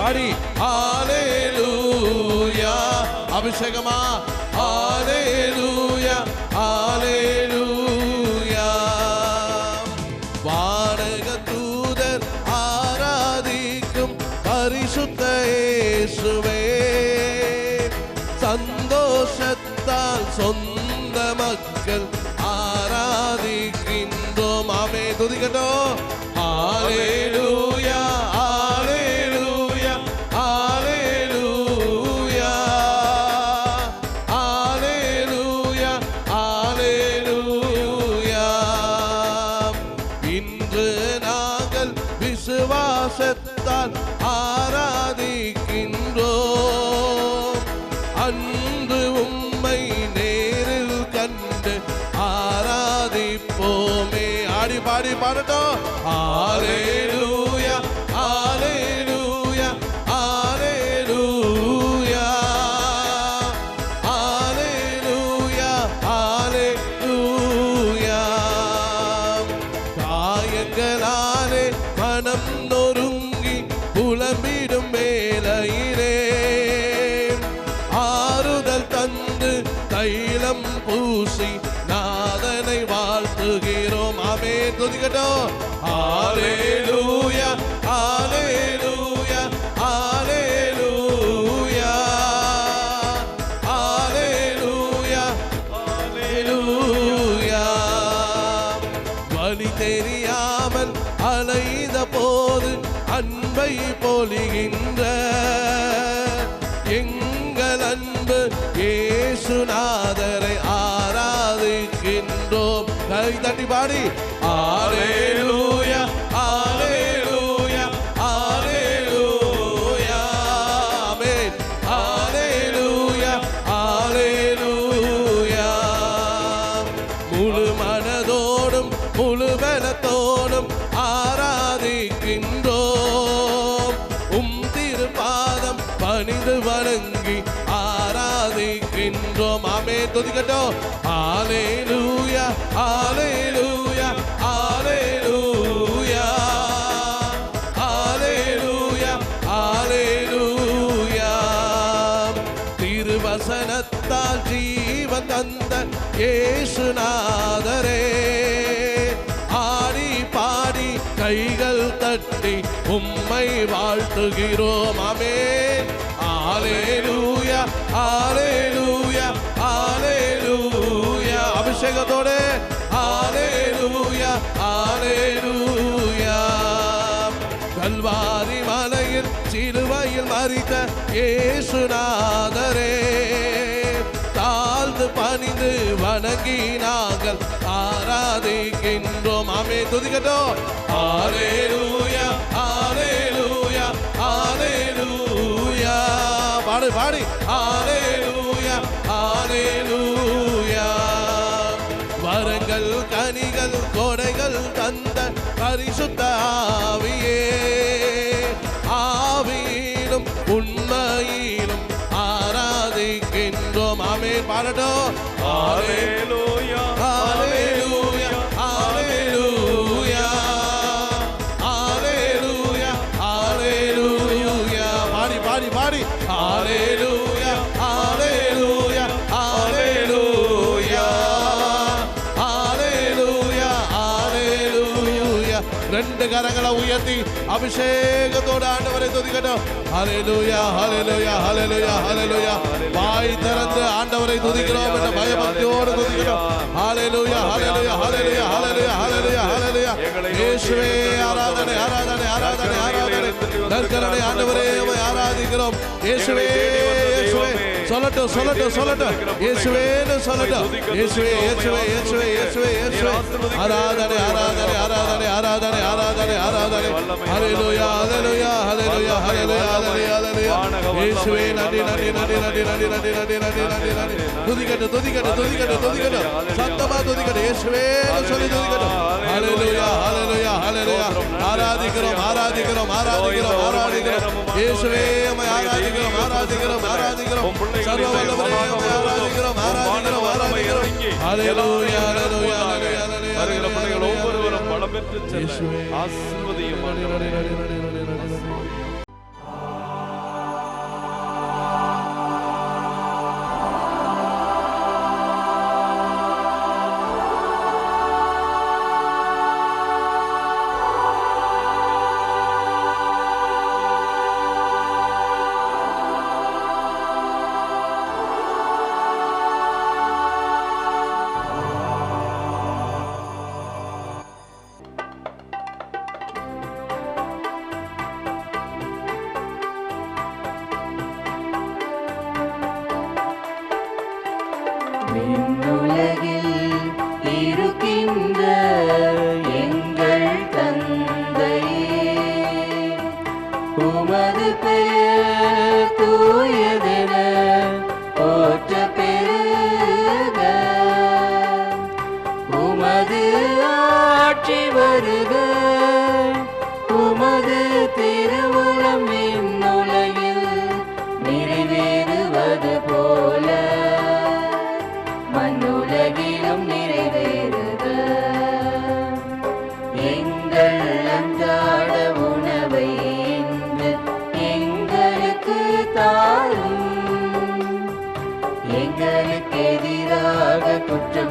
பாடி. ஆலேலூயா அபிஷேகமா? ஆலேலூயா ஆலேலூயா வானக தூதர் ஆராதிக்கும் பரிசுத்த இயேசுவே. சந்தோஷத்தால் சொந்த மக்கள் ஆராதிக்கின்றோம். ஆமே துதிக்கட்டோ ஆலேலூயா தெரியாமல் அலைத போது அன்பை பொலிகின்ற எங்கள் அன்பு ஏசுநாதரை ஆராதிக்கின்றோம். கை தட்டி பாடி. ஆலேலூயா இருக்கட்டும் ஆலே லூயா ஆலே லூயா ஆலே லூயா ஆலே லூயா ஆலே லூயா திருவசனத்தால் ஜீவன் தந்த ஏசுநாதரே ஆடி பாடி கைகள் தட்டி உம்மை வாழ்த்துகிறோம் அமே ஆலே ஆலே நாதரே. தாழ்ந்து பணிந்து வணங்கி நாங்கள் ஆராதிக்கின்றோம். ஆமே துதிக்கட்டோ ஆரே லூயா ஆரே லூயா ஆரே லூயா பாடு பாடி. ஆரே லூயா ஆரே லூயா வரங்கள் கனிகள் கொடைகள் தந்த பரிசுத்த పాడటం. രണ്ട് കരങ്ങളെ ഉയർത്തി അഭിഷേകത്തോടെ ആണ്ടവരെ തുതിക്കട്ടോ ഹലലുയ ഹലലുയ ഹലലുയ ഹലലുയ വായി തിറന്ന് ആണ്ടവരെ തുതിക്കണോ എന്ന ഭയഭക്തിയോട് തുതിക്കണോ ഹലലുയ ഹലലുയ ഹലലുയ ഹലലുയ ഹലലുയ ഹലലുയ യേശുവേ ആരാധന ആരാധന ആരാധന ആരാധന. ആരാധന ആണ്ടവരെ ആരാധിക്കണം. യേശുവേ യേശുവേ. சொல்லட்டும் சொல்லட்டும் சொல்லட்டும் இயேசுவேன்னு சொல்லட்டும் இயேசுவே இயேசுவே இயேசுவே இயேசுவே இயேசுவே ஆராதனை ஆராதனை ஆராதனை ஆராதனை ஆராதனை ஆராதனை ஹalleluya ஹalleluya ஹalleluya ஹalleluya ஹalleluya ஹalleluya இயேசுவே நன்றி நன்றி நன்றி நன்றி நன்றி நன்றி நன்றி நன்றி நன்றி நன்றி. துதிக்கட்டு துதிக்கட்டு துதிக்கட்டு துதிக்கட்டு. சத்தமா துதிக்கட்டு. இயேசுவேன்னு சொல்லி துதிக்கட்டும் ஹalleluya. ஹalleluya ஹalleluya ஆராதிக்கிறோம் ஆராதிக்கிறோம் ஆராதிக்கிறோம் ஆராதிக்கிறோம். இயேசுவே உம்மை ஆராதிக்கிறோம் ஆராதிக்கிறோம் ஆராதிக்கிறோம் சர்வ வல்லவரே உம்மை ஆராதிக்கிறோம் ஆராதிக்கிறோம் ஆராதிக்கிறோம். ஹalleluya ஹalleluya ஹalleluya வருகிற பிள்ளைகள் ஹalleluya. ஒவ்வொருவரும் பலம் பெற்று செல்ல. ஆசீர்வதியும்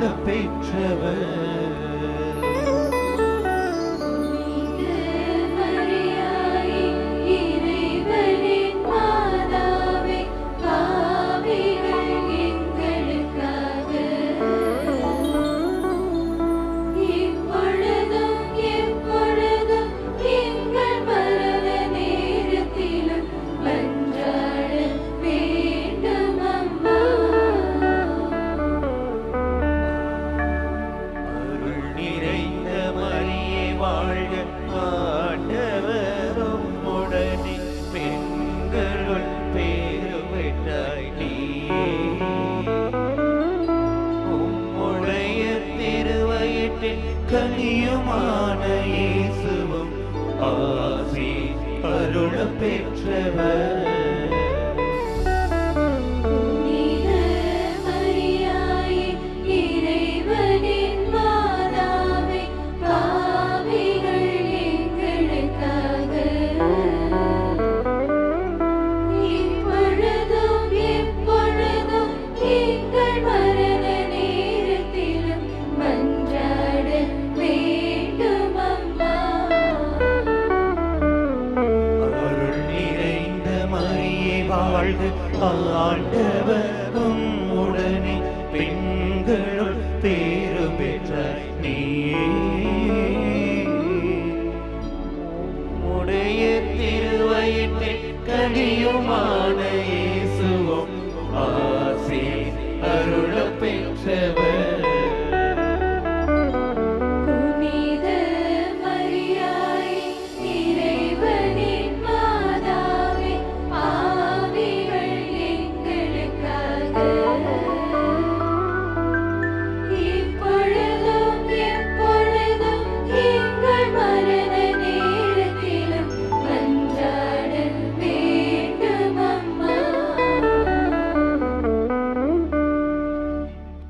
அருள பெற்றவர் Allah'ım.